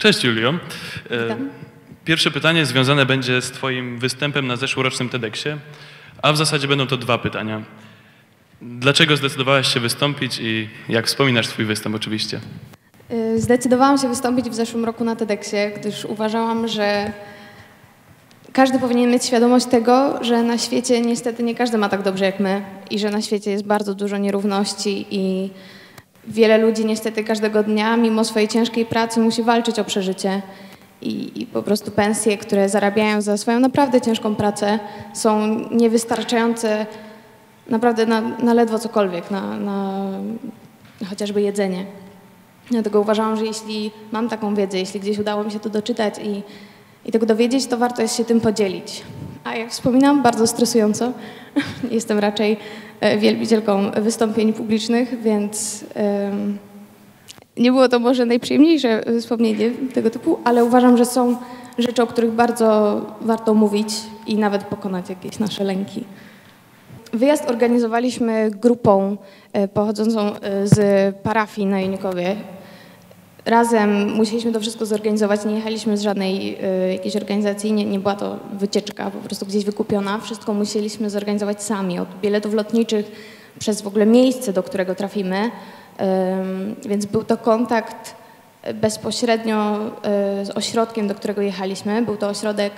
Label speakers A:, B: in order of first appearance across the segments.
A: Cześć Julio. E,
B: Witam.
A: Pierwsze pytanie związane będzie z Twoim występem na zeszłorocznym TEDxie, a w zasadzie będą to dwa pytania. Dlaczego zdecydowałaś się wystąpić i jak wspominasz swój występ oczywiście?
B: Y, Zdecydowałam się wystąpić w zeszłym roku na TEDxie, gdyż uważałam, że każdy powinien mieć świadomość tego, że na świecie niestety nie każdy ma tak dobrze jak my i że na świecie jest bardzo dużo nierówności i wiele ludzi niestety każdego dnia, mimo swojej ciężkiej pracy, musi walczyć o przeżycie. I, I po prostu pensje, które zarabiają za swoją naprawdę ciężką pracę, są niewystarczające naprawdę na, na ledwo cokolwiek, na, na chociażby jedzenie. Dlatego uważałam, że jeśli mam taką wiedzę, jeśli gdzieś udało mi się to doczytać i, i tego dowiedzieć, to warto jest się tym podzielić. A jak wspominam, bardzo stresująco. Jestem raczej e, wielbicielką wystąpień publicznych, więc nie było to może najprzyjemniejsze wspomnienie tego typu, ale uważam, że są rzeczy, o których bardzo warto mówić i nawet pokonać jakieś nasze lęki. Wyjazd organizowaliśmy grupą e, pochodzącą e, z parafii na Junikowie. Razem musieliśmy to wszystko zorganizować, nie jechaliśmy z żadnej e, jakiejś organizacji, nie, nie była to wycieczka po prostu gdzieś wykupiona. Wszystko musieliśmy zorganizować sami, od biletów lotniczych przez w ogóle miejsce, do którego trafimy. Em, Więc był to kontakt bezpośrednio e, z ośrodkiem, do którego jechaliśmy. Był to ośrodek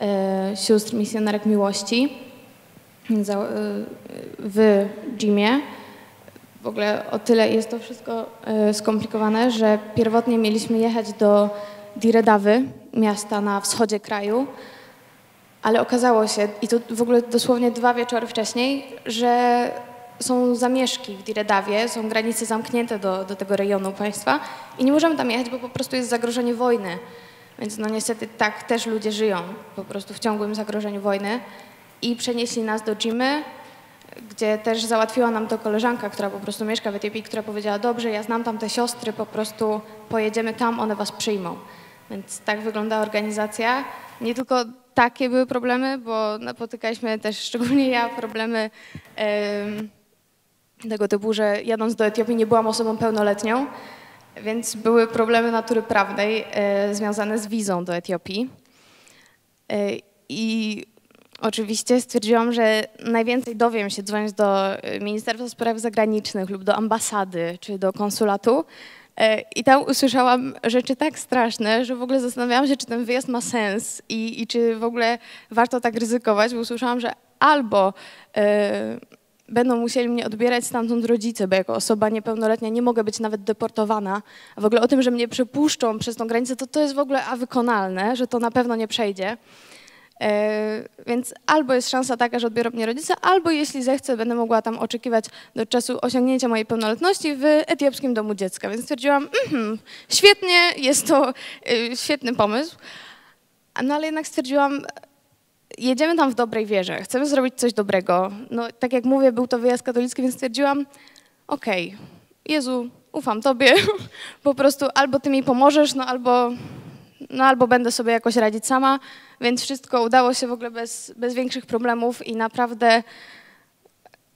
B: e, sióstr misjonarek miłości za- w gymie. W ogóle o tyle jest to wszystko e, skomplikowane, że pierwotnie mieliśmy jechać do Diredawy, miasta na wschodzie kraju, ale okazało się, i to w ogóle dosłownie dwa wieczory wcześniej, że są zamieszki w Diredawie, są granice zamknięte do, do tego rejonu państwa i nie możemy tam jechać, bo po prostu jest zagrożenie wojny. Więc no niestety tak też ludzie żyją, po prostu w ciągłym zagrożeniu wojny. I przenieśli nas do Jimy, gdzie też załatwiła nam to koleżanka, która po prostu mieszka w Etiopii, która powiedziała, dobrze, ja znam tam te siostry, po prostu pojedziemy tam, one was przyjmą. Więc tak wygląda organizacja. Nie tylko takie były problemy, bo napotykaliśmy też, szczególnie ja, problemy em, tego typu, że jadąc do Etiopii nie byłam osobą pełnoletnią, więc były problemy natury prawnej e, związane z wizą do Etiopii. E, I oczywiście stwierdziłam, że najwięcej dowiem się dzwoniąc do e, Ministerstwa Spraw Zagranicznych lub do ambasady czy do konsulatu. E, I tam usłyszałam rzeczy tak straszne, że w ogóle zastanawiałam się, czy ten wyjazd ma sens i, i czy w ogóle warto tak ryzykować, bo usłyszałam, że albo e, będą musieli mnie odbierać stamtąd rodzice, bo jako osoba niepełnoletnia nie mogę być nawet deportowana. A w ogóle o tym, że mnie przepuszczą przez tą granicę, to to jest w ogóle awykonalne, że to na pewno nie przejdzie. E, Więc albo jest szansa taka, że odbiorą mnie rodzice, albo jeśli zechcę, będę mogła tam oczekiwać do czasu osiągnięcia mojej pełnoletności w etiopskim domu dziecka. Więc stwierdziłam, mhm, świetnie, jest to y, świetny pomysł. No ale jednak stwierdziłam, jedziemy tam w dobrej wierze, chcemy zrobić coś dobrego. No tak jak mówię, był to wyjazd katolicki, więc stwierdziłam, okej, Jezu, ufam Tobie, po prostu albo Ty mi pomożesz, no albo, no albo będę sobie jakoś radzić sama, więc wszystko udało się w ogóle bez, bez większych problemów i naprawdę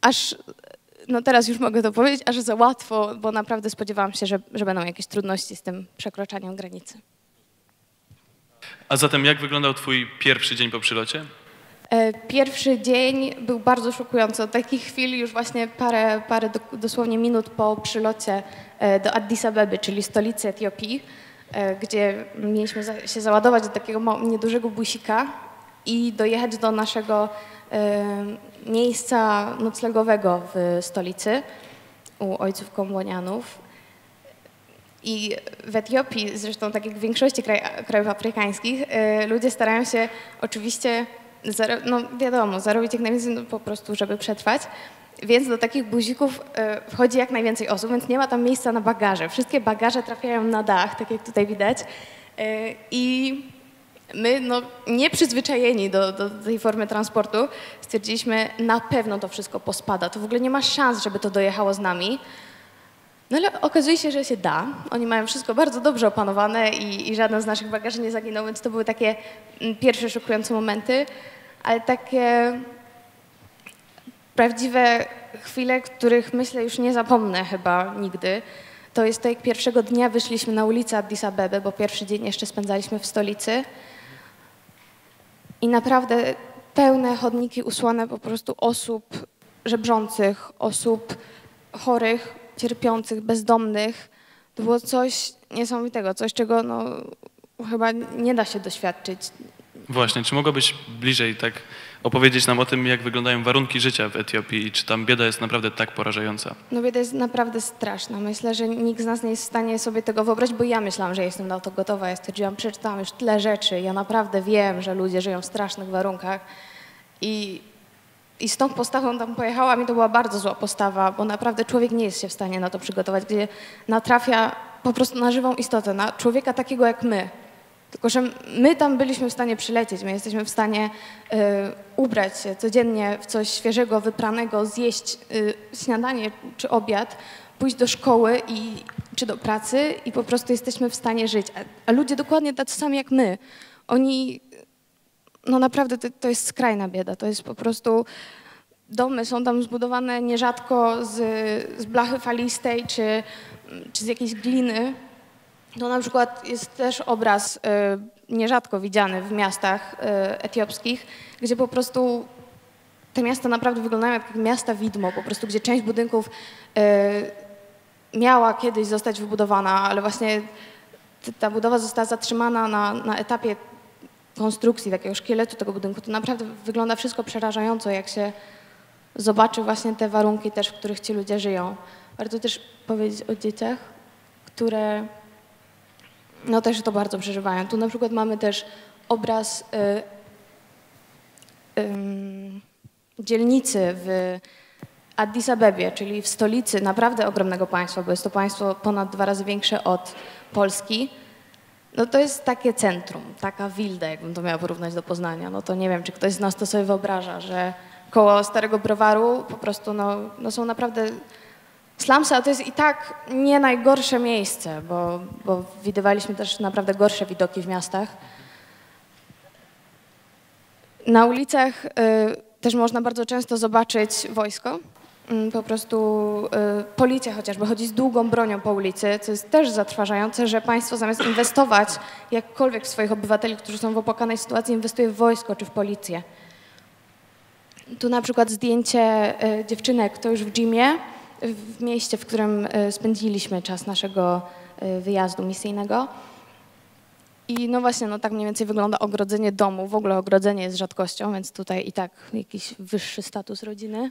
B: aż, no teraz już mogę to powiedzieć, aż za łatwo, bo naprawdę spodziewałam się, że, że będą jakieś trudności z tym przekroczaniem granicy.
A: A zatem jak wyglądał Twój pierwszy dzień po przylocie?
B: E, Pierwszy dzień był bardzo szokujący. Od takich chwil już właśnie parę, parę do, dosłownie minut po przylocie e, do Addis Abeby, czyli stolicy Etiopii, gdzie mieliśmy się załadować do takiego niedużego busika i dojechać do naszego e, miejsca noclegowego w stolicy u ojców kombonianów. I w Etiopii, zresztą tak jak w większości kraj, krajów afrykańskich, y, ludzie starają się oczywiście, no wiadomo, zarobić jak najwięcej no, po prostu, żeby przetrwać. Więc do takich buzików y, wchodzi jak najwięcej osób, więc nie ma tam miejsca na bagaże. Wszystkie bagaże trafiają na dach, tak jak tutaj widać. Y, I my, no, nieprzyzwyczajeni do, do tej formy transportu, stwierdziliśmy, na pewno to wszystko pospada. To w ogóle nie ma szans, żeby to dojechało z nami. No ale okazuje się, że się da. Oni mają wszystko bardzo dobrze opanowane i, i żaden z naszych bagaży nie zaginął, więc to były takie mm, pierwsze szokujące momenty, ale takie prawdziwe chwile, których myślę już nie zapomnę chyba nigdy. to jest to, jak pierwszego dnia wyszliśmy na ulicę Addis Abeby, bo pierwszy dzień jeszcze spędzaliśmy w stolicy. I naprawdę pełne chodniki usłane po prostu osób żebrzących, osób chorych, cierpiących, bezdomnych. To było coś niesamowitego, coś, czego no, chyba nie da się doświadczyć.
A: Właśnie, czy mogłabyś bliżej tak opowiedzieć nam o tym, jak wyglądają warunki życia w Etiopii i czy tam bieda jest naprawdę tak porażająca?
B: No bieda jest naprawdę straszna. Myślę, że nikt z nas nie jest w stanie sobie tego wyobrazić, bo ja myślałam, że jestem na to gotowa. Ja stwierdziłam, przeczytałam już tyle rzeczy. Ja naprawdę wiem, że ludzie żyją w strasznych warunkach. I, i z tą postawą tam pojechałam i to była bardzo zła postawa, bo naprawdę człowiek nie jest się w stanie na to przygotować, gdzie natrafia po prostu na żywą istotę, na człowieka takiego jak my. Tylko, że my tam byliśmy w stanie przylecieć, my jesteśmy w stanie y, ubrać się codziennie w coś świeżego, wypranego, zjeść y, śniadanie czy obiad, pójść do szkoły i, czy do pracy i po prostu jesteśmy w stanie żyć. A, a ludzie dokładnie tacy sami jak my. Oni, no naprawdę to, to jest skrajna bieda, to jest po prostu... Domy są tam zbudowane nierzadko z, z blachy falistej czy, czy z jakiejś gliny, to na przykład jest też obraz y, nierzadko widziany w miastach y, etiopskich, gdzie po prostu te miasta naprawdę wyglądają jak miasta widmo, po prostu gdzie część budynków y, miała kiedyś zostać wybudowana, ale właśnie ta budowa została zatrzymana na, na etapie konstrukcji takiego szkieletu tego budynku. To naprawdę wygląda wszystko przerażająco, jak się zobaczy właśnie te warunki też, w których ci ludzie żyją. Warto też powiedzieć o dzieciach, które no też to bardzo przeżywają. Tu na przykład mamy też obraz y, y, dzielnicy w Addis Abebie, czyli w stolicy naprawdę ogromnego państwa, bo jest to państwo ponad dwa razy większe od Polski. No to jest takie centrum, taka wilda, jakbym to miała porównać do Poznania. No to nie wiem, czy ktoś z nas to sobie wyobraża, że koło Starego Browaru po prostu no, no są naprawdę Slumsy, a to jest i tak nie najgorsze miejsce, bo, bo widywaliśmy też naprawdę gorsze widoki w miastach. Na ulicach y, też można bardzo często zobaczyć wojsko. Y, po prostu y, policja chociażby chodzi z długą bronią po ulicy, co jest też zatrważające, że państwo zamiast inwestować jakkolwiek w swoich obywateli, którzy są w opłakanej sytuacji, inwestuje w wojsko czy w policję. Tu na przykład zdjęcie y, dziewczynek, to już w gymie, w mieście, w którym e, spędziliśmy czas naszego e, wyjazdu misyjnego. I no właśnie, no tak mniej więcej wygląda ogrodzenie domu. W ogóle ogrodzenie jest rzadkością, więc tutaj i tak jakiś wyższy status rodziny.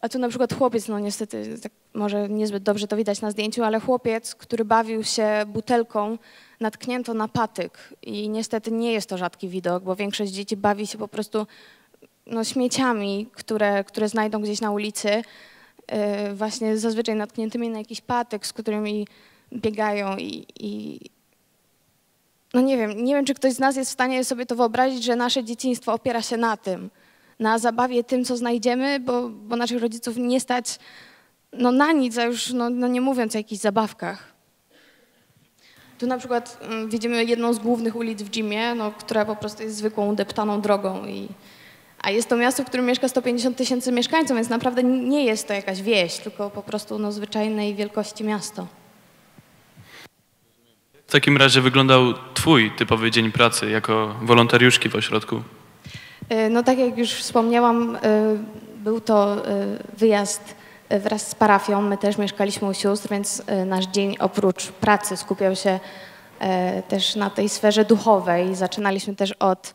B: A tu na przykład chłopiec, no niestety, tak może niezbyt dobrze to widać na zdjęciu, ale chłopiec, który bawił się butelką natknięto na patyk. I niestety nie jest to rzadki widok, bo większość dzieci bawi się po prostu no, śmieciami, które, które znajdą gdzieś na ulicy. E, właśnie zazwyczaj natkniętymi na jakiś patek, z którymi biegają i, i, no nie wiem, nie wiem, czy ktoś z nas jest w stanie sobie to wyobrazić, że nasze dzieciństwo opiera się na tym, na zabawie tym, co znajdziemy, bo, bo naszych rodziców nie stać no, na nic, a już no, no nie mówiąc o jakichś zabawkach. Tu na przykład mm, widzimy jedną z głównych ulic w Jimie, no, która po prostu jest zwykłą deptaną drogą i a jest to miasto, w którym mieszka 150 tysięcy mieszkańców, więc naprawdę nie jest to jakaś wieś, tylko po prostu no, zwyczajnej wielkości miasto.
A: W takim razie wyglądał Twój typowy dzień pracy jako wolontariuszki w ośrodku?
B: E, no tak jak już wspomniałam, e, był to e, wyjazd wraz z parafią. My też mieszkaliśmy u sióstr, więc nasz dzień oprócz pracy skupiał się też na tej sferze duchowej. Zaczynaliśmy też od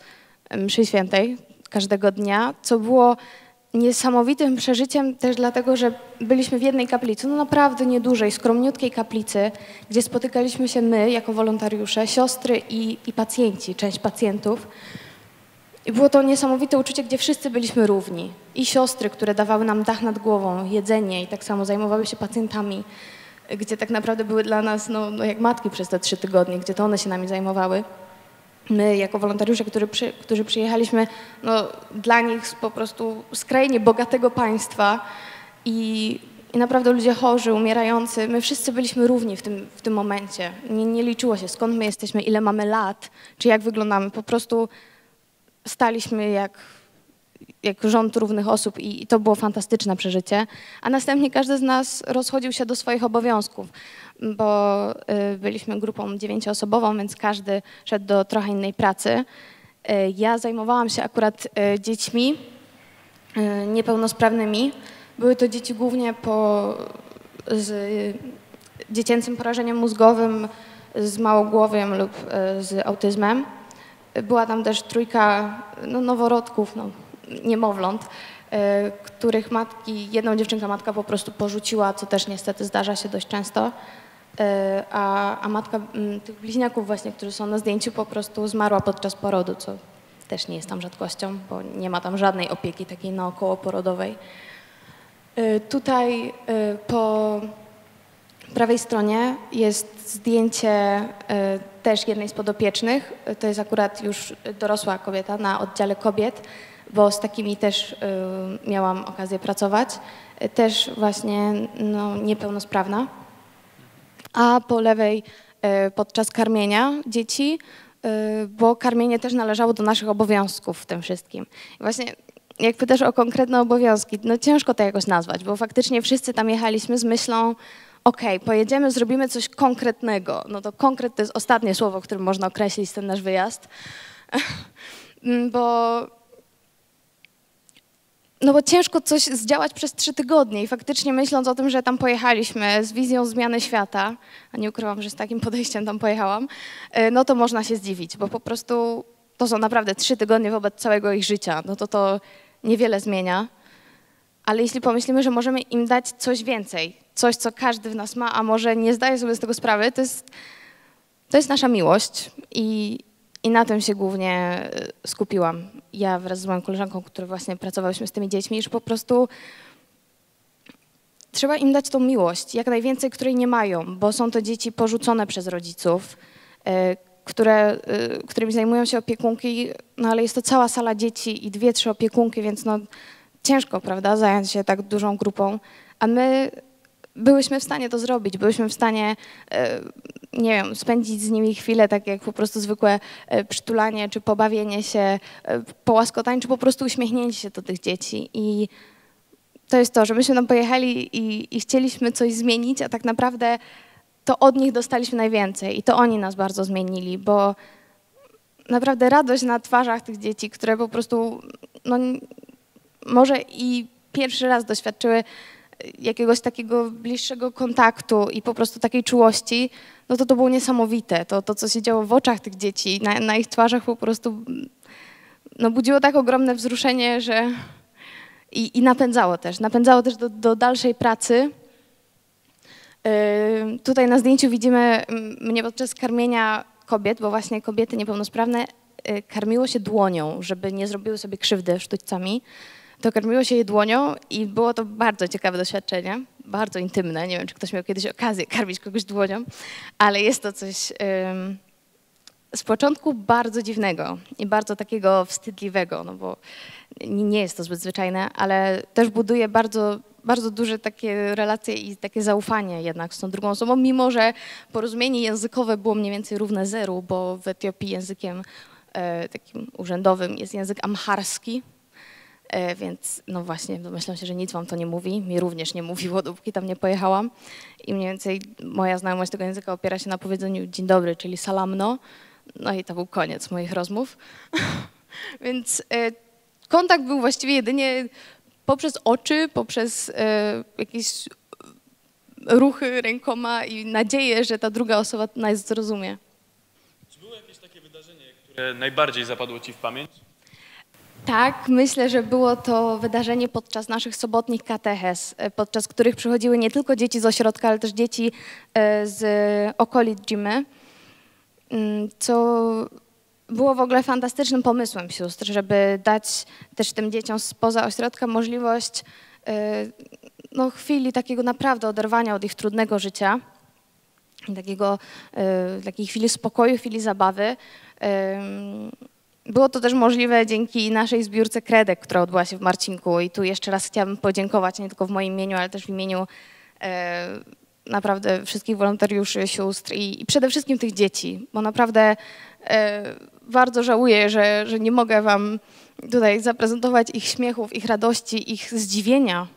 B: mszy świętej, każdego dnia, co było niesamowitym przeżyciem też dlatego, że byliśmy w jednej kaplicy, no naprawdę niedużej, skromniutkiej kaplicy, gdzie spotykaliśmy się my jako wolontariusze, siostry i, i pacjenci, część pacjentów. I było to niesamowite uczucie, gdzie wszyscy byliśmy równi. I siostry, które dawały nam dach nad głową, jedzenie i tak samo zajmowały się pacjentami, gdzie tak naprawdę były dla nas no, no jak matki przez te trzy tygodnie, gdzie to one się nami zajmowały my jako wolontariusze, którzy, przy, którzy przyjechaliśmy no, dla nich z po prostu skrajnie bogatego państwa i, i naprawdę ludzie chorzy, umierający, my wszyscy byliśmy równi w tym, w tym momencie. Nie, nie liczyło się skąd my jesteśmy, ile mamy lat, czy jak wyglądamy. Po prostu staliśmy jak, jak rząd równych osób i, i to było fantastyczne przeżycie. A następnie każdy z nas rozchodził się do swoich obowiązków, bo y, byliśmy grupą dziewięcioosobową, więc każdy szedł do trochę innej pracy. Y, ja zajmowałam się akurat y, dziećmi niepełnosprawnymi. Były to dzieci głównie po, z dziecięcym porażeniem mózgowym, z małogłowiem lub z autyzmem. Była tam też trójka no, noworodków, no, niemowląt, y, których matki, jedną dziewczynkę matka po prostu porzuciła, co też niestety zdarza się dość często. Y, A, a matka tych bliźniaków właśnie, którzy są na zdjęciu, po prostu zmarła podczas porodu, co też nie jest tam rzadkością, bo nie ma tam żadnej opieki takiej naokołoporodowej. Y, Tutaj po prawej stronie jest zdjęcie też jednej z podopiecznych. To jest akurat już dorosła kobieta na oddziale kobiet, bo z takimi też y, miałam okazję pracować. Y, Też właśnie no, niepełnosprawna. A po lewej y, podczas karmienia dzieci, bo karmienie też należało do naszych obowiązków w tym wszystkim. Właśnie jak pytasz o konkretne obowiązki, no ciężko to jakoś nazwać, bo faktycznie wszyscy tam jechaliśmy z myślą, okej, pojedziemy, zrobimy coś konkretnego. No to konkret to jest ostatnie słowo, którym można określić ten nasz wyjazd, Mm, bo no bo ciężko coś zdziałać przez trzy tygodnie i faktycznie myśląc o tym, że tam pojechaliśmy z wizją zmiany świata, a nie ukrywam, że z takim podejściem tam pojechałam, y, no to można się zdziwić, bo po prostu to są naprawdę trzy tygodnie wobec całego ich życia, no to to niewiele zmienia. Ale jeśli pomyślimy, że możemy im dać coś więcej, coś, co każdy w nas ma, a może nie zdaje sobie z tego sprawy, to jest, to jest nasza miłość i, i na tym się głównie y, skupiłam. Ja wraz z moją koleżanką, która właśnie pracowałyśmy z tymi dziećmi, że po prostu trzeba im dać tą miłość, jak najwięcej, której nie mają, bo są to dzieci porzucone przez rodziców, y, które, y, którymi zajmują się opiekunki, no ale jest to cała sala dzieci i dwie, trzy opiekunki, więc no ciężko, prawda, zająć się tak dużą grupą, a my byłyśmy w stanie to zrobić, byłyśmy w stanie, e, nie wiem, spędzić z nimi chwilę, tak jak po prostu zwykłe e, przytulanie, czy pobawienie się, e, połaskotanie, czy po prostu uśmiechnięcie się do tych dzieci. I to jest to, że myśmy tam pojechali i, i chcieliśmy coś zmienić, a tak naprawdę to od nich dostaliśmy najwięcej i to oni nas bardzo zmienili, bo naprawdę radość na twarzach tych dzieci, które po prostu, no, może i pierwszy raz doświadczyły jakiegoś takiego bliższego kontaktu i po prostu takiej czułości, no to to było niesamowite. To, to co się działo w oczach tych dzieci, na, na ich twarzach po prostu no, budziło tak ogromne wzruszenie, że i, i napędzało też. Napędzało też do, do dalszej pracy. Yy, tutaj na zdjęciu widzimy mm, mnie podczas karmienia kobiet, bo właśnie kobiety niepełnosprawne yy, karmiło się dłonią, żeby nie zrobiły sobie krzywdy sztućcami to karmiło się je dłonią i było to bardzo ciekawe doświadczenie, bardzo intymne. Nie wiem, czy ktoś miał kiedyś okazję karmić kogoś dłonią, ale jest to coś z początku bardzo dziwnego i bardzo takiego wstydliwego, no bo nie jest to zbyt zwyczajne, ale też buduje bardzo, bardzo duże takie relacje i takie zaufanie jednak z tą drugą osobą, mimo że porozumienie językowe było mniej więcej równe zeru, bo w Etiopii językiem e, takim urzędowym jest język amharski, Więc no właśnie, domyślam się, że nic wam to nie mówi. Mi również nie mówiło, dopóki tam nie pojechałam. I mniej więcej moja znajomość tego języka opiera się na powiedzeniu dzień dobry, czyli salamno. No i to był koniec moich rozmów. Więc e, kontakt był właściwie jedynie poprzez oczy, poprzez e, jakieś ruchy rękoma i nadzieję, że ta druga osoba nas zrozumie.
A: Czy było jakieś takie wydarzenie, które najbardziej zapadło ci w pamięć?
B: Tak, myślę, że było to wydarzenie podczas naszych sobotnich kateches, e, podczas których przychodziły nie tylko dzieci z ośrodka, ale też dzieci e, z okolic Jimy, Mm, co było w ogóle fantastycznym pomysłem sióstr, żeby dać też tym dzieciom spoza ośrodka możliwość e, no, chwili takiego naprawdę oderwania od ich trudnego życia, takiego, takiej chwili spokoju, chwili zabawy. Było to też możliwe dzięki naszej zbiórce Kredek, która odbyła się w Marcinku. I tu jeszcze raz chciałabym podziękować nie tylko w moim imieniu, ale też w imieniu e, naprawdę wszystkich wolontariuszy, sióstr i, i przede wszystkim tych dzieci, bo naprawdę e, bardzo żałuję, że, że nie mogę wam tutaj zaprezentować ich śmiechów, ich radości, ich zdziwienia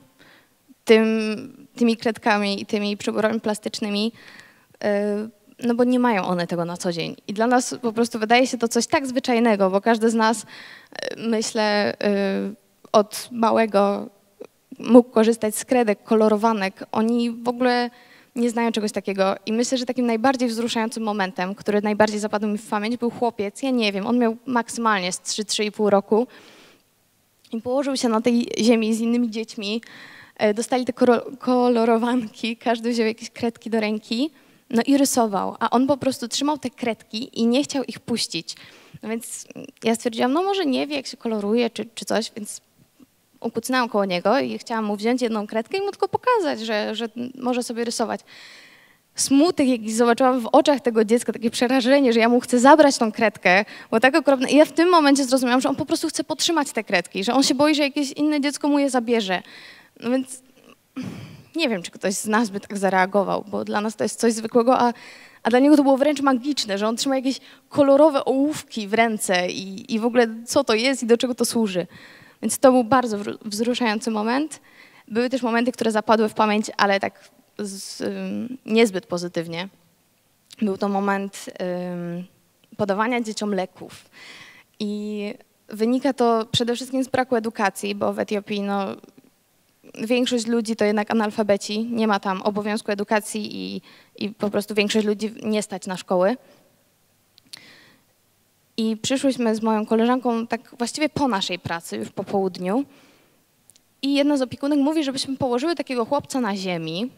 B: tym, tymi kredkami i tymi przyborami plastycznymi, e, no bo nie mają one tego na co dzień. I dla nas po prostu wydaje się to coś tak zwyczajnego, bo każdy z nas, e, myślę, e, od małego mógł korzystać z kredek, kolorowanek. Oni w ogóle nie znają czegoś takiego. I myślę, że takim najbardziej wzruszającym momentem, który najbardziej zapadł mi w pamięć, był chłopiec, ja nie wiem, on miał maksymalnie z 3-3,5 roku i położył się na tej ziemi z innymi dziećmi. E, dostali te kolorowanki, każdy wziął jakieś kredki do ręki, no i rysował, a on po prostu trzymał te kredki i nie chciał ich puścić. No więc ja stwierdziłam, no może nie wie, jak się koloruje czy, czy coś, więc ukucnęłam koło niego i chciałam mu wziąć jedną kredkę i mu tylko pokazać, że, że może sobie rysować. Smutek jakiś zobaczyłam w oczach tego dziecka, takie przerażenie, że ja mu chcę zabrać tą kredkę, bo tak okropne. I ja w tym momencie zrozumiałam, że on po prostu chce potrzymać te kredki, że on się boi, że jakieś inne dziecko mu je zabierze. No więc nie wiem, czy ktoś z nas by tak zareagował, bo dla nas to jest coś zwykłego, a, a dla niego to było wręcz magiczne, że on trzyma jakieś kolorowe ołówki w ręce i, i w ogóle co to jest i do czego to służy. Więc to był bardzo wzruszający moment. Były też momenty, które zapadły w pamięć, ale tak z, um, niezbyt pozytywnie. Był to moment um, podawania dzieciom leków. I wynika to przede wszystkim z braku edukacji, bo w Etiopii no, większość ludzi to jednak analfabeci, nie ma tam obowiązku edukacji i, i po prostu większość ludzi nie stać na szkoły. I przyszłyśmy z moją koleżanką tak właściwie po naszej pracy, już po południu. I jedna z opiekunek mówi, żebyśmy położyły takiego chłopca na ziemi.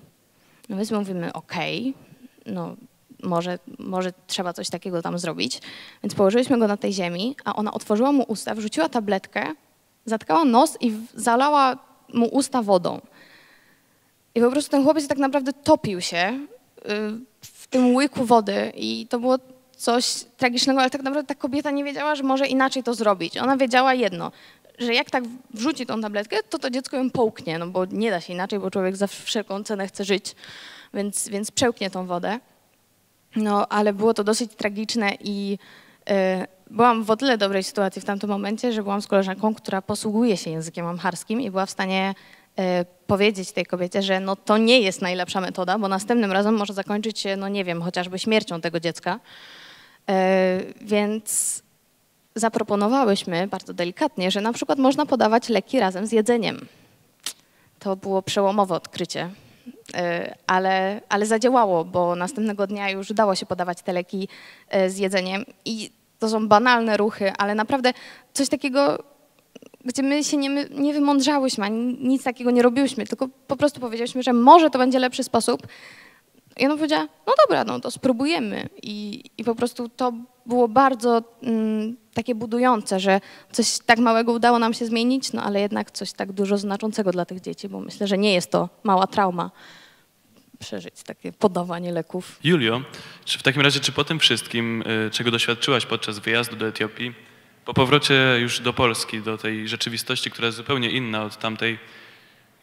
B: No więc mówimy, okej, okay, no może, może trzeba coś takiego tam zrobić. Więc położyliśmy go na tej ziemi, a ona otworzyła mu usta, wrzuciła tabletkę, zatkała nos i zalała mu usta wodą. I po prostu ten chłopiec tak naprawdę topił się y, w tym łyku wody i to było coś tragicznego, ale tak naprawdę ta kobieta nie wiedziała, że może inaczej to zrobić. Ona wiedziała jedno, że jak tak wrzuci tą tabletkę, to to dziecko ją połknie, no bo nie da się inaczej, bo człowiek za wszelką cenę chce żyć, więc, więc przełknie tą wodę. No, ale było to dosyć tragiczne i y, byłam w o tyle dobrej sytuacji w tamtym momencie, że byłam z koleżanką, która posługuje się językiem amharskim i była w stanie y, powiedzieć tej kobiecie, że no to nie jest najlepsza metoda, bo następnym razem może zakończyć się, no nie wiem, chociażby śmiercią tego dziecka. E, więc zaproponowałyśmy bardzo delikatnie, że na przykład można podawać leki razem z jedzeniem. To było przełomowe odkrycie, e, ale, ale zadziałało, bo następnego dnia już dało się podawać te leki e, z jedzeniem i to są banalne ruchy, ale naprawdę coś takiego, gdzie my się nie, nie wymądrzałyśmy, ani nic takiego nie robiłyśmy, tylko po prostu powiedzieliśmy, że może to będzie lepszy sposób, i ona powiedziała, no dobra, no to spróbujemy. I, i po prostu to było bardzo mm, takie budujące, że coś tak małego udało nam się zmienić, no ale jednak coś tak dużo znaczącego dla tych dzieci, bo myślę, że nie jest to mała trauma przeżyć takie podawanie leków.
A: Julio, czy w takim razie, czy po tym wszystkim, y, czego doświadczyłaś podczas wyjazdu do Etiopii, po powrocie już do Polski, do tej rzeczywistości, która jest zupełnie inna od tamtej,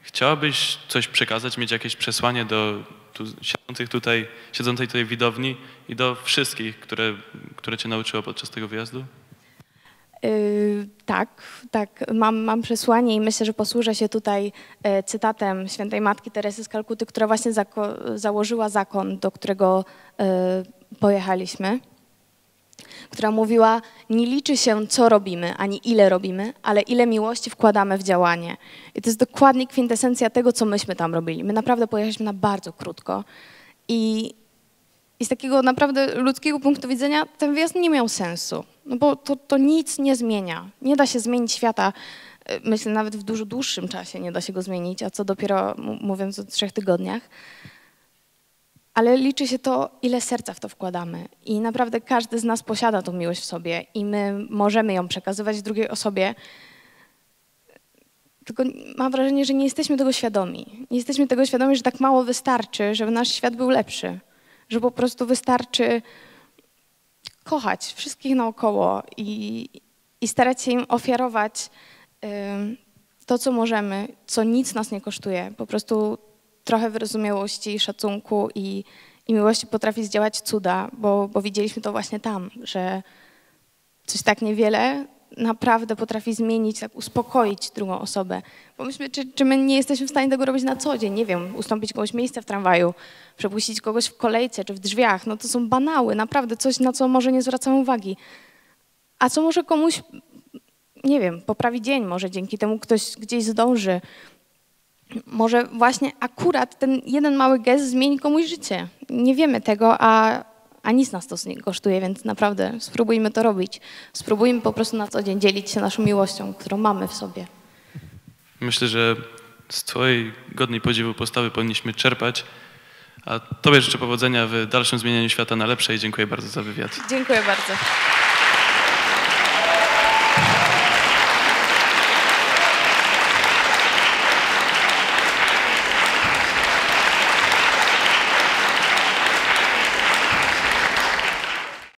A: chciałabyś coś przekazać, mieć jakieś przesłanie do tu, siedzących tutaj, siedzącej tutaj widowni i do wszystkich, które, które cię nauczyło podczas tego wyjazdu?
B: Yy, tak, tak. Mam, mam przesłanie i myślę, że posłużę się tutaj e, cytatem świętej Matki Teresy z Kalkuty, która właśnie założyła zakon, do którego e, pojechaliśmy która mówiła: Nie liczy się, co robimy, ani ile robimy, ale ile miłości wkładamy w działanie. I to jest dokładnie kwintesencja tego, co myśmy tam robili. My naprawdę pojechaliśmy na bardzo krótko. I, i z takiego naprawdę ludzkiego punktu widzenia ten wyjazd nie miał sensu, no bo to, to nic nie zmienia. Nie da się zmienić świata, e, myślę, nawet w dużo dłuższym czasie nie da się go zmienić, a co dopiero mówiąc o trzech tygodniach ale liczy się to, ile serca w to wkładamy. I naprawdę każdy z nas posiada tą miłość w sobie i my możemy ją przekazywać drugiej osobie. Tylko mam wrażenie, że nie jesteśmy tego świadomi. Nie jesteśmy tego świadomi, że tak mało wystarczy, żeby nasz świat był lepszy. Że po prostu wystarczy kochać wszystkich naokoło i, i starać się im ofiarować to, co możemy, co nic nas nie kosztuje. Po prostu trochę wyrozumiałości, szacunku i, i miłości potrafi zdziałać cuda, bo, bo widzieliśmy to właśnie tam, że coś tak niewiele naprawdę potrafi zmienić, tak uspokoić drugą osobę. Pomyślmy, czy, czy my nie jesteśmy w stanie tego robić na co dzień, nie wiem, ustąpić komuś miejsce w tramwaju, przepuścić kogoś w kolejce czy w drzwiach, no to są banały, naprawdę coś, na co może nie zwracamy uwagi. A co może komuś, nie wiem, poprawi dzień, może dzięki temu ktoś gdzieś zdąży. Może właśnie akurat ten jeden mały gest zmieni komuś życie. Nie wiemy tego, a, a nic nas to nie kosztuje, więc naprawdę spróbujmy to robić. Spróbujmy po prostu na co dzień dzielić się naszą miłością, którą mamy w sobie.
A: Myślę, że z Twojej godnej podziwu postawy powinniśmy czerpać. A Tobie życzę powodzenia w dalszym zmienianiu świata na lepsze i dziękuję bardzo za wywiad.
B: Dziękuję bardzo.